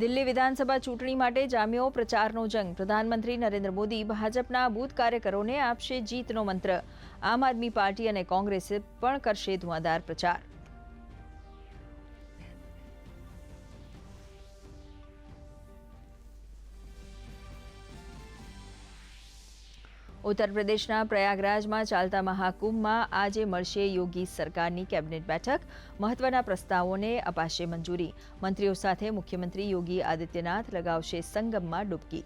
દિલ્હી વિધાનસભા ચૂંટણી માટે જામ્યો પ્રચારનો જંગ. પ્રધાનમંત્રી નરેન્દ્ર મોદી ભાજપના બૂથ કાર્યકરોને આપશે જીતનો મંત્ર. આમ આદમી પાર્ટી અને કોંગ્રેસે પણ કરશે ધુઆધાર પ્રચાર. ઉત્તર પ્રદેશના પ્રયાગરાજમાં ચાલતા મહાકુંભમાં આજે મળશે યોગી સરકારની કેબિનેટ બેઠક. મહત્વના પ્રસ્તાવોને અપાશે મંજૂરી. મંત્રીઓ સાથે મુખ્યમંત્રી યોગી આદિત્યનાથ લગાવશે સંગમમાં ડૂબકી.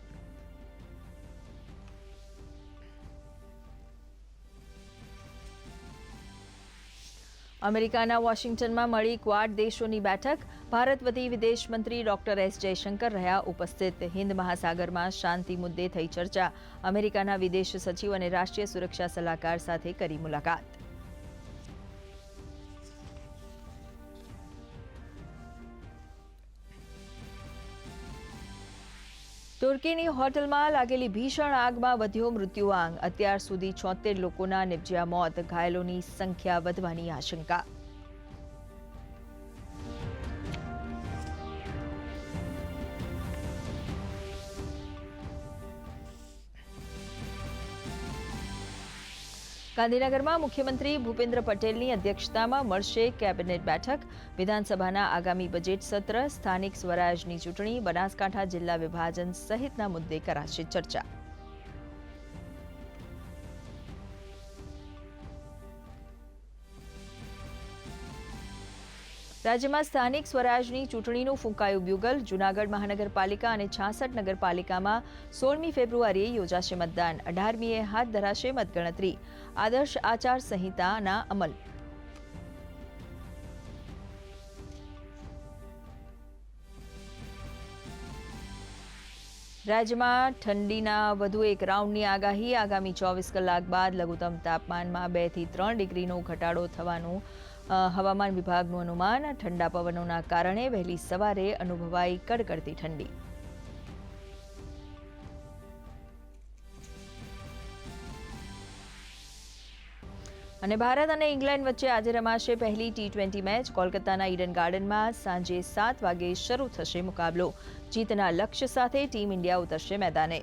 અમેરિકાના વોશિંગ્ટનમાં મળી ક્વાડ દેશોની બેઠક, ભારત વતી વિદેશ મંત્રી ડોક્ટર એસ જયશંકર રહ્યા ઉપસ્થિત. હિન્દ મહાસાગરમાં શાંતિ મુદ્દે થઈ ચર્ચા. અમેરિકાના વિદેશ સચિવ અને રાષ્ટ્રીય સુરક્ષા સલાહકાર સાથે કરી મુલાકાત. તુર્કીની હોટલમાં લાગેલી ભીષણ આગમાં વધ્યો મૃત્યુઆંક અત્યાર સુધી છોતેર લોકોના નિપજ્યા મોત. ઘાયલોની સંખ્યા વધવાની આશંકા. ગાંધીનગરમાં મુખ્યમંત્રી ભૂપેન્દ્ર પટેલની અધ્યક્ષતામાં મળશે કેબિનેટ બેઠક. વિધાનસભાના આગામી બજેટ સત્ર, સ્થાનિક સ્વરાજની ચૂંટણી, બનાસકાંઠા જિલ્લા વિભાજન સહિતના મુદ્દે કરાશે ચર્ચા. રાજ્યમાં સ્થાનિક સ્વરાજની ચૂંટણીનું ફૂંકાયું બ્યુગલ જૂનાગઢ મહાનગરપાલિકા અને છાસઠ નગરપાલિકામાં સોળમી ફેબ્રુઆરીએ યોજાશે મતદાન. અઢારમીએ હાથ ધરાશે મતગણતરી. આદર્શ આચાર સંહિતાના અમલ. રાજ્યમાં ઠંડીના વધુ એક રાઉન્ડની આગાહી. આગામી ચોવીસ કલાક બાદ લઘુત્તમ તાપમાનમાં બેથી ત્રણ ડિગ્રીનો ઘટાડો થવાનું હવામાન વિભાગનું અનુમાન, ઠંડા પવનોના કારણે વહેલી સવારે અનુભવાઈ કડકડતી ઠંડી. અને ભારત અને ઇંગ્લેન્ડ વચ્ચે આજે રમાશે પહેલી ટી ટ્વેન્ટી મેચ. કોલકાતાના ઈડન ગાર્ડનમાં સાંજે સાત વાગે શરૂ થશે મુકાબલો. જીતના લક્ષ્ય સાથે ટીમ ઇન્ડિયા ઉતરશે મેદાને.